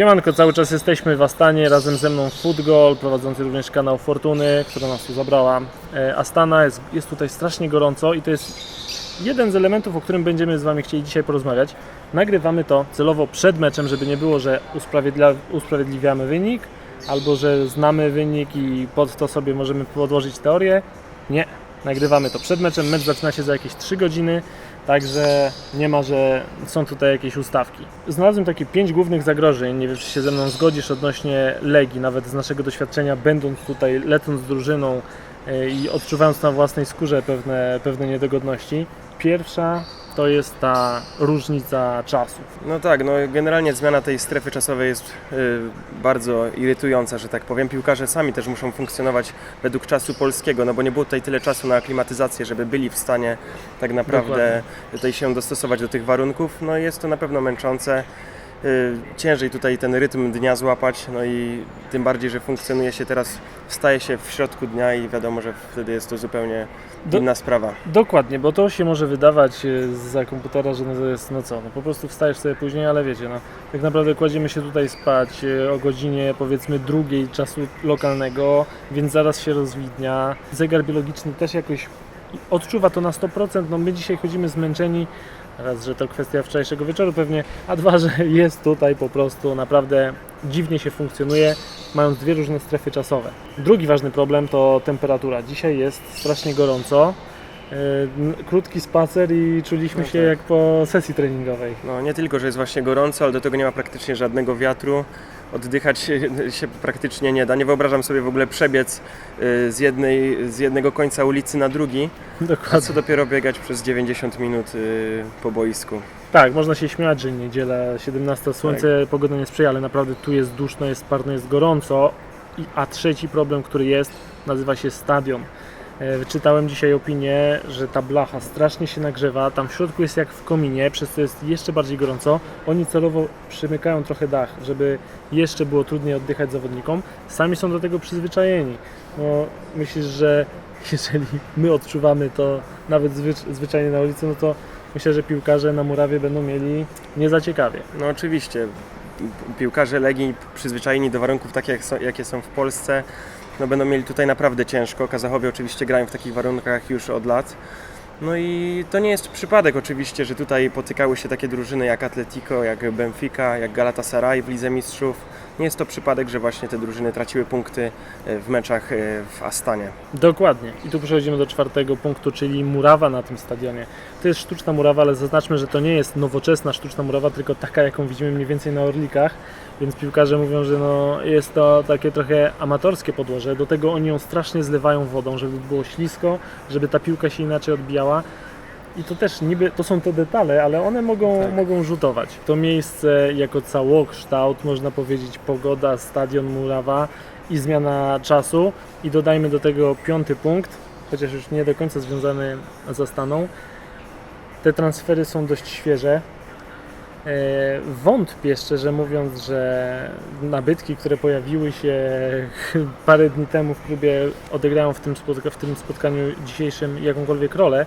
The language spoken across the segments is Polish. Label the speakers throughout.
Speaker 1: Siemanko, cały czas jesteśmy w Astanie, razem ze mną Footgol, prowadzący również kanał Fortuny, która nas tu zabrała. E, Astana, jest, jest tutaj strasznie gorąco i to jest jeden z elementów, o którym będziemy z Wami chcieli dzisiaj porozmawiać. Nagrywamy to celowo przed meczem, żeby nie było, że usprawiedliwiamy wynik, albo że znamy wynik i pod to sobie możemy podłożyć teorię. Nie, nagrywamy to przed meczem, mecz zaczyna się za jakieś 3 godziny, Także nie ma, że są tutaj jakieś ustawki. Znalazłem takie pięć głównych zagrożeń. Nie wiem, czy się ze mną zgodzisz odnośnie Legii, nawet z naszego doświadczenia, będąc tutaj, lecąc z drużyną e, i odczuwając na własnej skórze pewne, pewne niedogodności. Pierwsza to jest ta różnica czasu.
Speaker 2: No tak, no generalnie zmiana tej strefy czasowej jest y, bardzo irytująca, że tak powiem. Piłkarze sami też muszą funkcjonować według czasu polskiego, no bo nie było tutaj tyle czasu na aklimatyzację, żeby byli w stanie tak naprawdę
Speaker 1: Dokładnie.
Speaker 2: tutaj się dostosować do tych warunków. No jest to na pewno męczące. Y, Ciężej tutaj ten rytm dnia złapać, no i tym bardziej, że funkcjonuje się teraz, wstaje się w środku dnia i wiadomo, że wtedy jest to zupełnie
Speaker 1: Do-
Speaker 2: inna sprawa.
Speaker 1: Dokładnie, bo to się może wydawać e, za komputera, że no to jest, no co, no po prostu wstajesz sobie później, ale wiecie, no tak naprawdę kładziemy się tutaj spać e, o godzinie powiedzmy drugiej czasu lokalnego, więc zaraz się rozwidnia. Zegar biologiczny też jakoś odczuwa to na 100%, no my dzisiaj chodzimy zmęczeni, raz, że to kwestia wczorajszego wieczoru pewnie, a dwa, że jest tutaj po prostu naprawdę dziwnie się funkcjonuje, mając dwie różne strefy czasowe. Drugi ważny problem to temperatura. Dzisiaj jest strasznie gorąco. Yy, Krótki spacer i czuliśmy
Speaker 2: No
Speaker 1: się
Speaker 2: tak.
Speaker 1: jak po sesji treningowej.
Speaker 2: No nie tylko, że jest właśnie gorąco, ale do tego nie ma praktycznie żadnego wiatru. Oddychać się, praktycznie nie da. Nie wyobrażam sobie w ogóle przebiec y, z, jednej, z jednego końca ulicy na drugi, a
Speaker 1: Dokładnie.
Speaker 2: co dopiero biegać przez 90 minut y, po boisku.
Speaker 1: Tak, można się śmiać, że niedziela 17 słońce, pogoda nie sprzyja, ale naprawdę tu jest duszno, jest parno, jest gorąco. A trzeci problem, który jest, nazywa się stadion. E, Wyczytałem dzisiaj opinię, że ta blacha strasznie się nagrzewa, tam w środku jest jak w kominie, przez co jest jeszcze bardziej gorąco. Oni celowo przymykają trochę dach, żeby jeszcze było trudniej oddychać zawodnikom. Sami są do tego przyzwyczajeni. No, myślisz, że jeżeli my odczuwamy to nawet zwycz- zwyczajnie na ulicy, no to myślę, że piłkarze na murawie będą mieli nie za ciekawie.
Speaker 2: No oczywiście, pi- piłkarze Legii przyzwyczajeni do warunków takich, jakie są w Polsce, no będą mieli tutaj naprawdę ciężko. Kazachowie oczywiście grają w takich warunkach już od lat. No i to nie jest przypadek oczywiście, że tutaj potykały się takie drużyny jak Atletico, jak Benfica, jak Galatasaray w Lidze Mistrzów. Nie jest to przypadek, że właśnie te drużyny traciły punkty e, w meczach e, w Astanie.
Speaker 1: Dokładnie. I tu przechodzimy do czwartego punktu, czyli murawa na tym stadionie. To jest sztuczna murawa, ale zaznaczmy, że to nie jest nowoczesna sztuczna murawa, tylko taka, jaką widzimy mniej więcej na Orlikach. Więc piłkarze mówią, że no, jest to takie trochę amatorskie podłoże. Do tego oni ją strasznie zlewają wodą, żeby było ślisko, żeby ta piłka się inaczej odbijała. I to też niby, to są te detale, ale one mogą,
Speaker 2: Tak.
Speaker 1: mogą rzutować. To miejsce jako całokształt, można powiedzieć, pogoda, stadion, murawa i zmiana czasu. I dodajmy do tego piąty punkt, chociaż już nie do końca związany z Astaną. Te transfery są dość świeże. E, Wątpię szczerze mówiąc, że nabytki, które pojawiły się parę dni temu w klubie, odegrają w tym spotkaniu dzisiejszym jakąkolwiek rolę,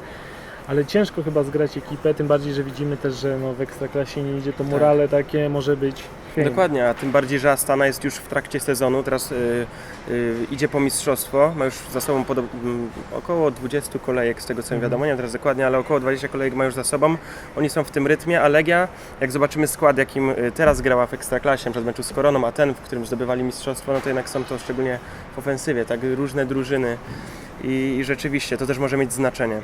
Speaker 1: ale ciężko chyba zgrać ekipę, tym bardziej, że widzimy też, że no w Ekstraklasie nie idzie to morale takie może być chwiejne.
Speaker 2: Dokładnie, a tym bardziej, że Astana jest już w trakcie sezonu, teraz y, y, idzie po mistrzostwo, ma już za sobą podob- m, około 20 kolejek, z tego co mi
Speaker 1: Mhm.
Speaker 2: wiadomo, nie wiem teraz dokładnie, ale około 20 kolejek ma już za sobą. Oni są w tym rytmie, a Legia, jak zobaczymy skład, jakim y, teraz grała w Ekstraklasie, przed meczu z Koroną, a ten, w którym zdobywali mistrzostwo, no to jednak są to szczególnie w ofensywie, tak różne drużyny i, i rzeczywiście to też może mieć znaczenie.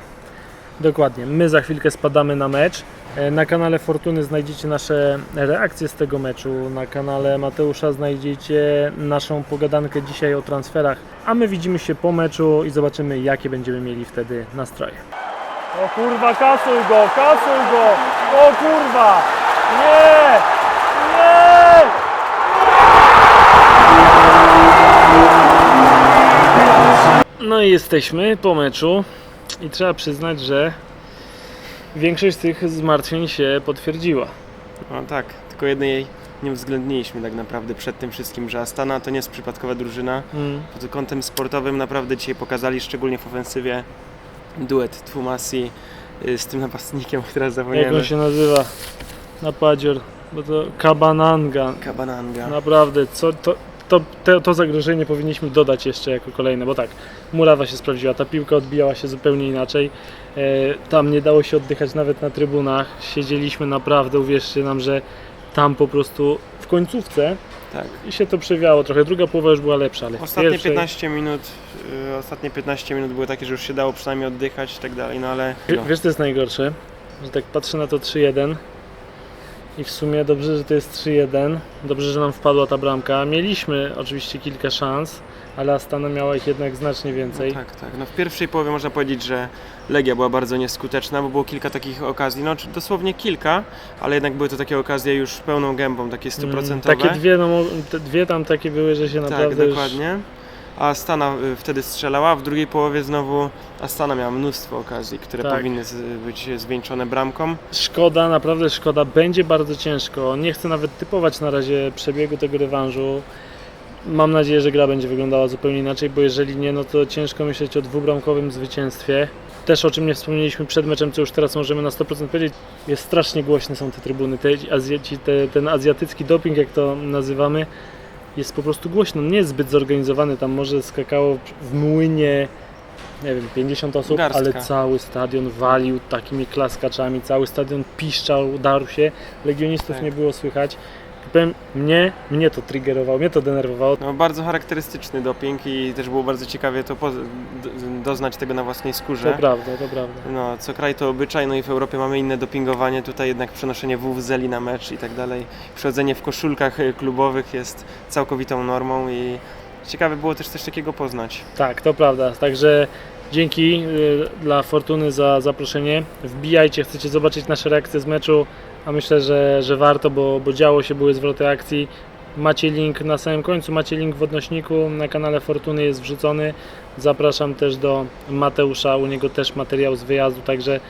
Speaker 1: Dokładnie. My za chwilkę spadamy na mecz. E, Na kanale Fortuny znajdziecie nasze reakcje z tego meczu. Na kanale Mateusza znajdziecie naszą pogadankę dzisiaj o transferach. A my widzimy się po meczu i zobaczymy, jakie będziemy mieli wtedy nastroje. O kurwa, kasuj go, kasuj go! O kurwa! Nie! Nie! No i jesteśmy po meczu i trzeba przyznać, że większość z tych zmartwień się potwierdziła.
Speaker 2: No tak, tylko jednej nie uwzględniliśmy tak naprawdę przed tym wszystkim, że Astana to nie jest przypadkowa drużyna,
Speaker 1: Mm.
Speaker 2: pod kątem sportowym naprawdę dzisiaj pokazali, szczególnie w ofensywie, duet Twumasi y, z tym napastnikiem, który teraz
Speaker 1: Jak
Speaker 2: zapomniałem.
Speaker 1: on się nazywa? Napadzior. bo to Kabananga.
Speaker 2: Kabananga.
Speaker 1: Naprawdę, co, to, to, to, to zagrożenie powinniśmy dodać jeszcze jako kolejne, bo tak, murawa się sprawdziła, ta piłka odbijała się zupełnie inaczej. E, tam nie dało się oddychać nawet na trybunach. Siedzieliśmy naprawdę, uwierzcie nam, że tam po prostu w końcówce
Speaker 2: Tak.
Speaker 1: i się to przewiało trochę. Druga połowa już była lepsza, ale
Speaker 2: Ostatnie
Speaker 1: pierwszej...
Speaker 2: 15 minut, y, ostatnie 15 minut były takie, że już się dało przynajmniej oddychać i tak dalej, no ale
Speaker 1: Wie- Wiesz, co jest najgorsze? Że tak patrzę na to 3-1 i w sumie dobrze, że to jest 3-1. Dobrze, że nam wpadła ta bramka. Mieliśmy oczywiście kilka szans, ale Astana miała ich jednak znacznie więcej.
Speaker 2: No tak, tak. No w pierwszej połowie można powiedzieć, że Legia była bardzo nieskuteczna, bo było kilka takich okazji, no dosłownie kilka, ale jednak były to takie okazje już pełną gębą, takie
Speaker 1: Mm,
Speaker 2: stuprocentowe.
Speaker 1: Takie dwie, no, dwie tam takie były, że się
Speaker 2: tak,
Speaker 1: naprawdę już...
Speaker 2: dokładnie. A Astana y, wtedy strzelała, a w drugiej połowie znowu Astana miała mnóstwo okazji, które
Speaker 1: Tak.
Speaker 2: powinny być zwieńczone bramką.
Speaker 1: Szkoda, naprawdę szkoda. Będzie bardzo ciężko. Nie chcę nawet typować na razie przebiegu tego rewanżu. Mam nadzieję, że gra będzie wyglądała zupełnie inaczej, bo jeżeli nie, no to ciężko myśleć o dwubramkowym zwycięstwie. Też o czym nie wspomnieliśmy przed meczem, co już teraz możemy na 100% powiedzieć, jest strasznie głośne są te trybuny. Te, Azjaci, te, ten azjatycki doping, jak to nazywamy, jest po prostu głośno. Nie jest zbyt zorganizowany. Tam może skakało w młynie, nie wiem, 50 osób,
Speaker 2: Garstka.
Speaker 1: ale cały stadion walił takimi klaskaczami, cały stadion piszczał, darł się, legionistów
Speaker 2: Tak.
Speaker 1: nie było słychać. Powiem, mnie, mnie to triggerowało, mnie to denerwowało.
Speaker 2: No, bardzo charakterystyczny doping i też było bardzo ciekawie to doznać tego na własnej
Speaker 1: To
Speaker 2: skórze.
Speaker 1: prawda, to prawda.
Speaker 2: No, co kraj to obyczaj, no i w Europie mamy inne dopingowanie, tutaj jednak przenoszenie WWZeli na mecz i tak dalej. Przychodzenie w koszulkach y, klubowych jest całkowitą normą i ciekawe było też coś takiego poznać.
Speaker 1: Tak, to prawda. Także dzięki y, dla Fortuny za zaproszenie. Wbijajcie, chcecie zobaczyć nasze reakcje z meczu, a myślę, że, że warto, bo, bo działo się, były zwroty akcji. Macie link na samym końcu, macie link w odnośniku, na kanale Fortuny jest wrzucony. Zapraszam też do Mateusza, u niego też materiał z wyjazdu, także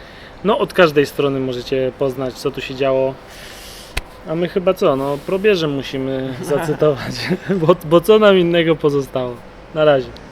Speaker 1: no od każdej strony możecie poznać co tu się działo. A my chyba co, no probierzem musimy zacytować, bo, bo co nam innego pozostało. Na razie.